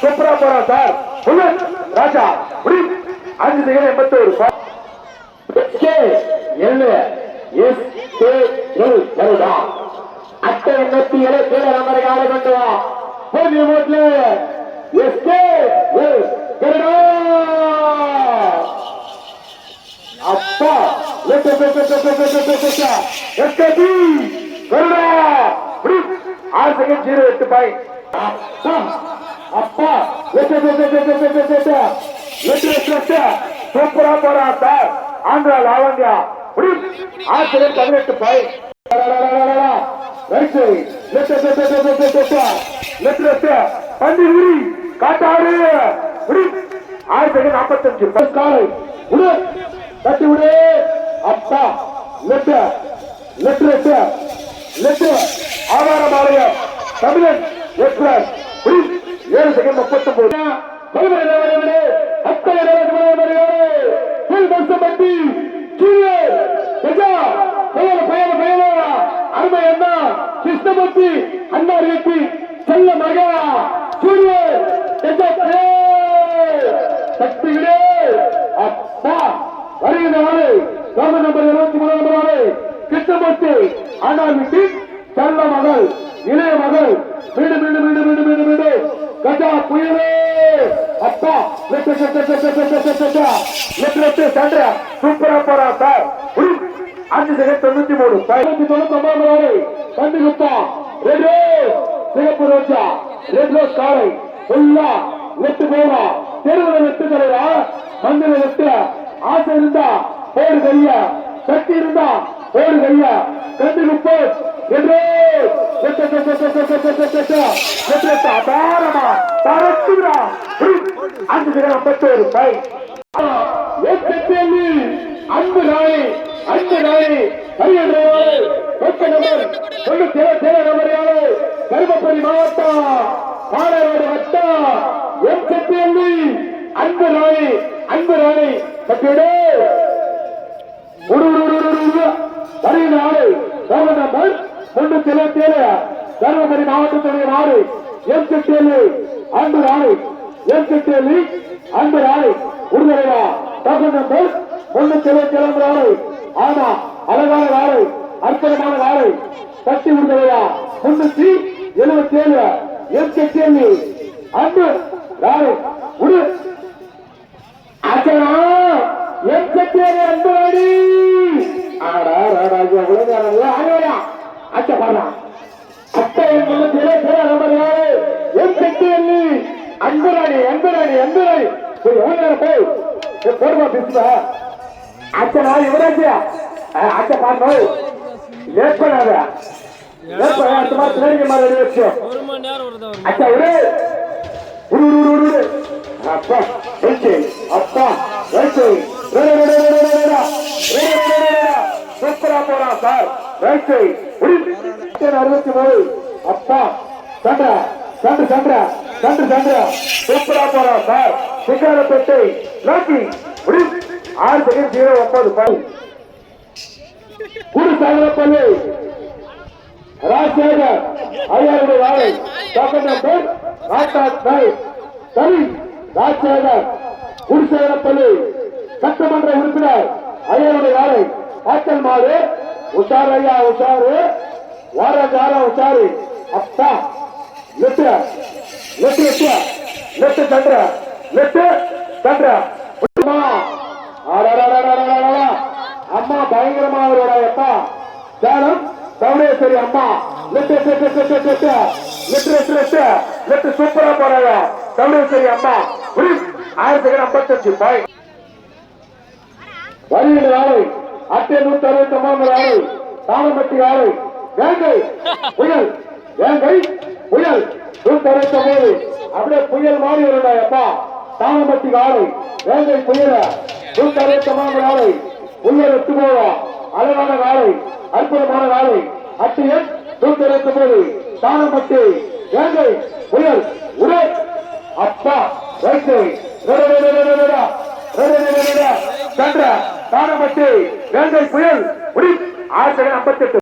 சூப்பரா போறா சார் ராஜா அஞ்சு திகழ் எண்பத்தோரு வருதா அட்டை எண்பத்தி ஏழு கீழ நம்பர் காலை கொண்டு வா போதிய ஓட்ல எஸ் கே கருடா அப்பா எஸ் கே செகண்ட் ஜீரோ எட்டு பாய் அப்பா சூப்பரா போராட்டா ஆந்திரா லாவண்யா ஆசிரியர் பதினெட்டு பாய் பண்டிகுரி காட்டாறு ஆறு பேர் நாற்பத்தஞ்சு காலை விடு தட்டி விடு அப்பா லெட்டு லெட்டு லெட்டு ஆதாரம் ஆலயம் தமிழன் எக்ஸ்பிரஸ் ஏழு செகண்ட் முப்பத்தி ஒன்பது அருமை அண்ணா கிருஷ்ணமூர்த்தி அண்ணா இயக்கி செல்ல மகா சூரியன் சக்திகளே அப்பா வருகின்ற நாளே கவர்மெண்ட் நம்பர் இருபத்தி மூணு நம்பர் நாளே கிருஷ்ணமூர்த்தி அண்ணா வீட்டின் செல்ல மகள் இளைய மகள் வீடு வீடு வீடு வீடு வீடு வீடு கஜா புயலே. அப்பா லெட்டு சண்டை சூப்பரா போறா சார் அஞ்சு செகண்ட் தொண்ணூத்தி மூணு. பதினஞ்சு தொண்ணூத்தி ஒன்பது நாளை கண்டு குத்தா. ரெட் ரோஸ் சிகப்பு ரோஜா. ரெட் ரோஸ் காலை. ஃபுல்லா வெட்டு போவா தெருவில் வெட்டு தலைவா மந்திர வெட்டு ஆசை இருந்தா போடு கைய. சக்தி இருந்தா போடு கைய. கண்டு குப்போ ரெட் ரோஸ் தாராளமா தரத்துடா அஞ்சு கிராம் பத்தோரு பை அன்பு நாளை அன்பு நாளை கையெழுவாளே ஒக்க நபர் ஒன்று தேவை தேவை நபரையாளே தருமபுரி மாவட்டம் பாலநாடு வட்டம் எம் செட்டியல்லி அன்பு நாளை அன்பு நாளை கட்டிடு ஒரு ஒரு ஒரு வருகிற ஆளை ராமநாதன் முன்னூத்தி இருபத்தி ஏழு தருமபுரி மாவட்டத்துடைய நாடு எம்கிட்டேலு அன்பு ராணி எம்கிட்டேலு அன்பு ராணி உறுதியா தகுந்த நம்பர் முன்னூத்தி இருபத்தி ஏழு நாடு ஆனா அழகான நாடு அற்புதமான நாடு கட்டி உறுதியா முன்னூத்தி எழுபத்தி ஏழு எம்கிட்டேலு அன்பு ராணி உரு. அச்சனா எம்கிட்டேலு அன்பு ராணி. ஆடா ராடா எவ்வளவு நேரம் ஆயோ ಆಚೆಪಾಡೋಣ ಅತ್ತ ಎಂಬುದು ತಿರೇಶ್ವರ ನಂಬರ್ ಯಾರು ಎಂ ಶಕ್ತಿಯಲ್ಲಿ ಅಂಬುರಾಣಿ ಅಂಬುರಾಣಿ ಅಂಬುರಾಣಿ ಹೋಗಿ ಕೊಡುವ ಬಿಸಿಲ ಆಚೆ ನಾ ಇವರಾಜ್ಯ ಆಚೆ ಪಾಡ್ ನೋಡಿ ಲೇಪ್ಕೊಂಡಾದ ಲೇಪ್ಕೊಂಡ ಅಂತ ಮಾತು ತಿರುಗಿ ಮಾಡಿ ಲೇಪ್ಸು ಆಚೆ ಇವರೇ ಉರು ಉರು ಉರು ಅಪ್ಪ ಹೇಳ್ತೀನಿ ಅಪ್ಪ ಹೇಳ್ತೀನಿ சார். ரைட்டு அறுபத்தி மூணு. அப்பா சண்டா சண்டு சண்டா சண்டு சண்டா சூப்பரா போறான் சார். சிங்காரப்பேட்டை லாக்கி ஆறு செகண்ட் ஜீரோ ஒன்பது பாய் குரு சாகரப்பள்ளி. ராஜசேகர் ஐயாருடைய வாழை டாக்டர் நம்பர் ராஜாத் நாய் சரி ராஜசேகர் குருசேகரப்பள்ளி சட்டமன்ற உறுப்பினர் ஐயாருடைய வாழை ஆத்தல் மாறு ಹುಷಾರಯ್ಯ ಹುಷಾರು ವಾರ ಜಾರ ಹುಷಾರಿ நெட்டு ಲೆಟ್ ಲೆಟ್ ಲೆಟ್ ಚಂದ್ರ ಲೆಟ್ ಚಂದ್ರ அம்மா. பயங்கரமா அவரோட எப்பா. சேலம் சௌரேஸ்வரி அம்மா. லிட்டு லிட்டு லிட்டு லிட்டு லிட்டு லிட்டு. லிட்டு சூப்பரா அம்மா. ஆயிரத்தி ஐம்பத்தி அஞ்சு பாய். அட்டை நூத்தி அறுபத்தி ஒன்பது ஆளை தாமப்பட்டி ஆளை வேங்கை புயல். வேங்கை புயல். நூத்தி அறுபத்தி ஒன்பது அப்படியே புயல் மாறி வருடா அப்பா. தாமப்பட்டி ஆறு. வேங்கை புயல. நூத்தி அறுபத்தி ஒன்பது ஆளை புயல் எட்டு போவா. அழகான நாளை அற்புதமான நாளை அட்டியன் நூத்தி அறுபத்தி ஒன்பது தாமப்பட்டி வேங்கை புயல். உடை. அப்பா ரைட்டு சந்திர தானப்பட்டி வேங்கை புயல் உடி ஆயிரத்தி ஐம்பத்தி எட்டு